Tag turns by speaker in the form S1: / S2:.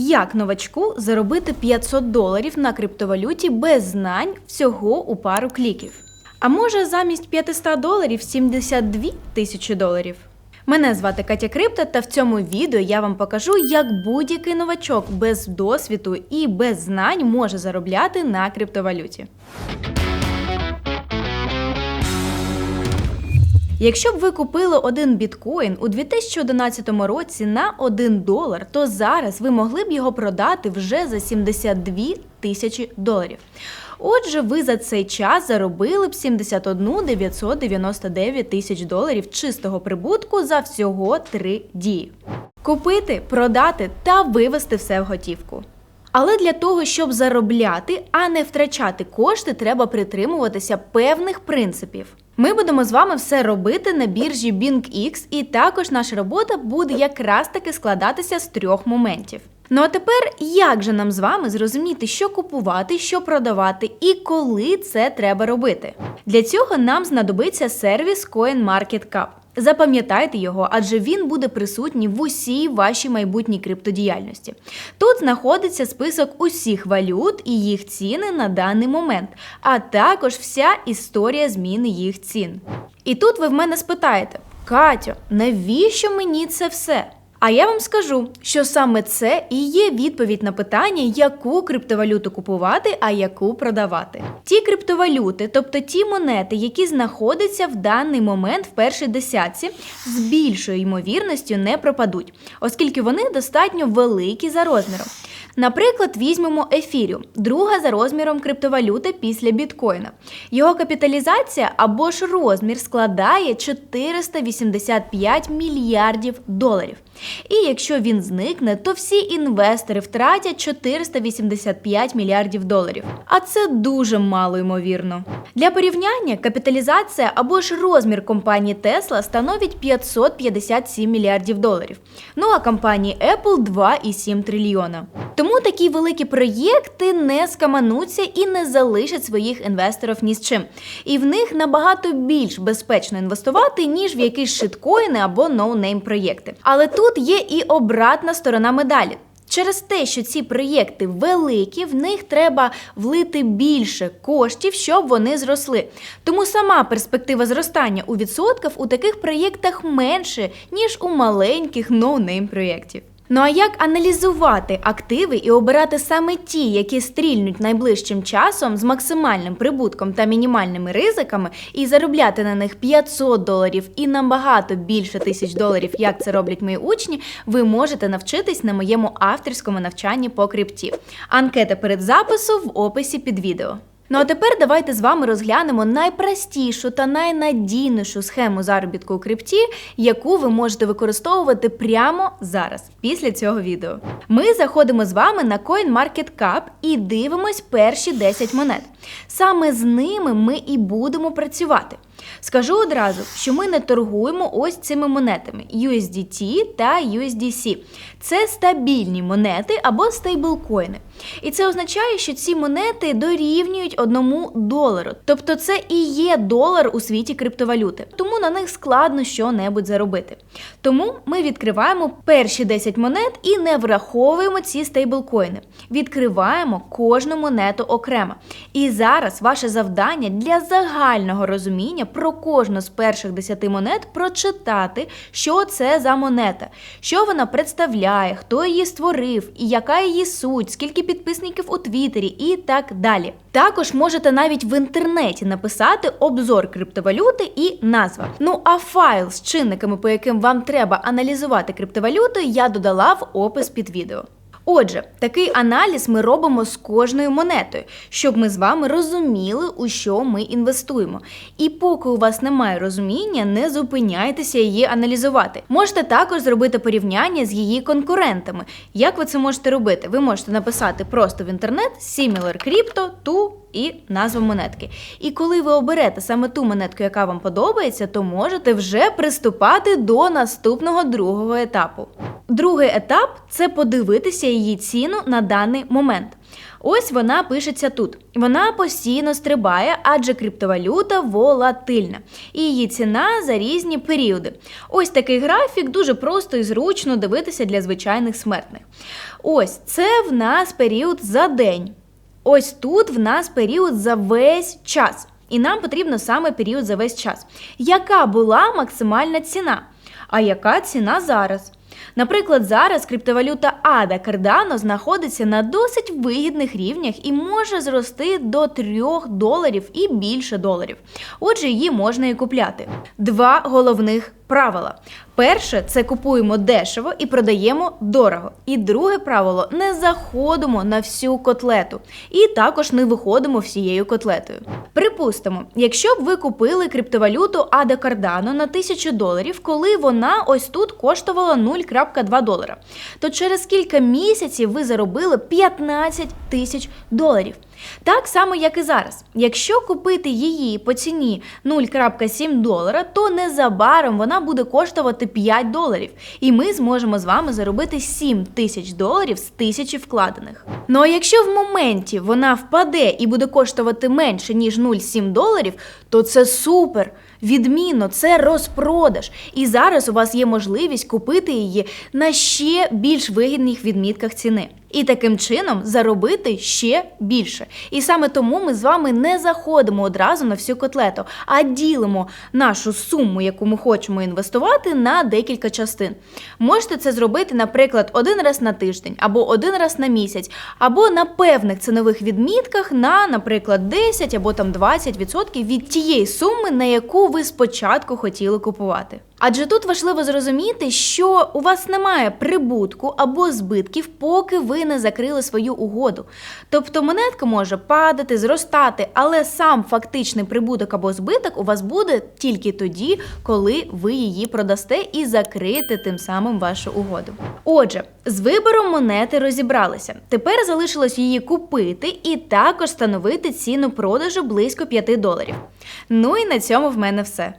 S1: Як новачку заробити 500 доларів на криптовалюті без знань всього у пару кліків? А може замість 500 доларів 72 тисячі доларів? Мене звати Катя Крипта, та в цьому відео я вам покажу, як будь-який новачок без досвіду і без знань може заробляти на криптовалюті. Якщо б ви купили один біткоін у 2011 році на 1 долар, то зараз ви могли б його продати вже за 72 тисячі доларів. Отже, ви за цей час заробили б 71 999 тисяч доларів чистого прибутку за всього три дії. Купити, продати та вивести все в готівку. Але для того, щоб заробляти, а не втрачати кошти, треба притримуватися певних принципів. Ми будемо з вами все робити на біржі BingX, і також наша робота буде якраз таки складатися з трьох моментів. Ну а тепер як же нам з вами зрозуміти, що купувати, що продавати і коли це треба робити? Для цього нам знадобиться сервіс CoinMarketCap. Запам'ятайте його, адже він буде присутній в усій вашій майбутній криптодіяльності. Тут знаходиться список усіх валют і їх ціни на даний момент, а також вся історія зміни їх цін. І тут ви в мене спитаєте: Катю, навіщо мені це все? А я вам скажу, що саме це і є відповідь на питання, яку криптовалюту купувати, а яку продавати. Ті криптовалюти, тобто ті монети, які знаходяться в даний момент в першій десятці, з більшою ймовірністю не пропадуть, оскільки вони достатньо великі за розміром. Наприклад, візьмемо ефіріум, друга за розміром криптовалюти після біткоїна. Його капіталізація або ж розмір складає 485 мільярдів доларів. І якщо він зникне, то всі інвестори втратять 485 мільярдів доларів. А це дуже мало ймовірно. Для порівняння капіталізація або ж розмір компанії Tesla становить 557 мільярдів доларів. Ну а компанії Apple 2,7 трильйона. Тому такі великі проєкти не скамануться і не залишать своїх інвесторів ні з чим. І в них набагато більш безпечно інвестувати, ніж в якісь шиткоїни або ноунейм проєкти. Але тут є і обратна сторона медалі. Через те, що ці проєкти великі, в них треба влити більше коштів, щоб вони зросли. Тому сама перспектива зростання у відсотках у таких проєктах менше, ніж у маленьких ноунейм проєктів. Ну а як аналізувати активи і обирати саме ті, які стрільнуть найближчим часом з максимальним прибутком та мінімальними ризиками, і заробляти на них 500 доларів і набагато більше тисяч доларів, як це роблять мої учні, ви можете навчитись на моєму авторському навчанні по крипті. Анкета перед запису в описі під відео. Ну а тепер давайте з вами розглянемо найпростішу та найнадійнішу схему заробітку у крипті, яку ви можете використовувати прямо зараз, після цього відео. Ми заходимо з вами на CoinMarketCap і дивимось перші 10 монет. Саме з ними ми і будемо працювати. Скажу одразу, що ми не торгуємо ось цими монетами USDT та USDC. Це стабільні монети або стейблкоїни. І це означає, що ці монети дорівнюють одному долару. Тобто це і є долар у світі криптовалюти. Тому на них складно що-небудь заробити. Тому ми відкриваємо перші 10 монет і не враховуємо ці стейблкоїни. Відкриваємо кожну монету окремо. І зараз ваше завдання для загального розуміння про кожну з перших 10 монет прочитати, що це за монета, що вона представляє, хто її створив, і яка її суть, скільки підписників у Твіттері і так далі. Також можете навіть в інтернеті написати обзор криптовалюти і назва. Ну а файл з чинниками, по яким вам треба аналізувати криптовалюту, я додала в опис під відео. Отже, такий аналіз ми робимо з кожною монетою, щоб ми з вами розуміли, у що ми інвестуємо. І поки у вас немає розуміння, не зупиняйтеся її аналізувати. Можете також зробити порівняння з її конкурентами. Як ви це можете робити? Ви можете написати просто в інтернет Similar Crypto to і назва монетки. І коли ви оберете саме ту монетку, яка вам подобається, то можете вже приступати до наступного другого етапу. Другий етап це подивитися її ціну на даний момент. Ось вона пишеться тут. Вона постійно стрибає, адже криптовалюта волатильна, і її ціна за різні періоди. Ось такий графік дуже просто і зручно дивитися для звичайних смертних. Ось це в нас період за день. Ось тут в нас період за весь час. І нам потрібно саме період за весь час. Яка була максимальна ціна? А яка ціна зараз? Наприклад, зараз криптовалюта ADA Cardano знаходиться на досить вигідних рівнях і може зрости до 3 доларів і більше доларів. Отже, її можна і купляти. Два головних правила. Перше це купуємо дешево і продаємо дорого. І друге правило не заходимо на всю котлету. І також не виходимо всією котлетою. Припустимо, якщо б ви купили криптовалюту ADA Cardano на 1000 доларів, коли вона ось тут коштувала 0,2 долара, то через кілька місяців ви заробили 15 тисяч доларів. Так само, як і зараз. Якщо купити її по ціні 0,7 долара, то незабаром вона буде коштувати 5 доларів, і ми зможемо з вами заробити 7 тисяч доларів з тисячі вкладених. Ну а якщо в моменті вона впаде і буде коштувати менше ніж 0,7 доларів, то це супер. Відмінно, це розпродаж. І зараз у вас є можливість купити її на ще більш вигідних відмітках ціни. І таким чином заробити ще більше. І саме тому ми з вами не заходимо одразу на всю котлету, а ділимо нашу суму, яку ми хочемо інвестувати, на декілька частин. Можете це зробити, наприклад, один раз на тиждень, або один раз на місяць, або на певних цінових відмітках на, наприклад, 10 або там 20% від тієї суми, на яку ви спочатку хотіли купувати. Адже тут важливо зрозуміти, що у вас немає прибутку або збитків, поки ви не закрили свою угоду. Тобто монетка може падати, зростати, але сам фактичний прибуток або збиток у вас буде тільки тоді, коли ви її продасте і закрите тим самим вашу угоду. Отже, з вибором монети розібралися. Тепер залишилось її купити і також встановити ціну продажу близько 5 доларів. Ну і на цьому в мене все.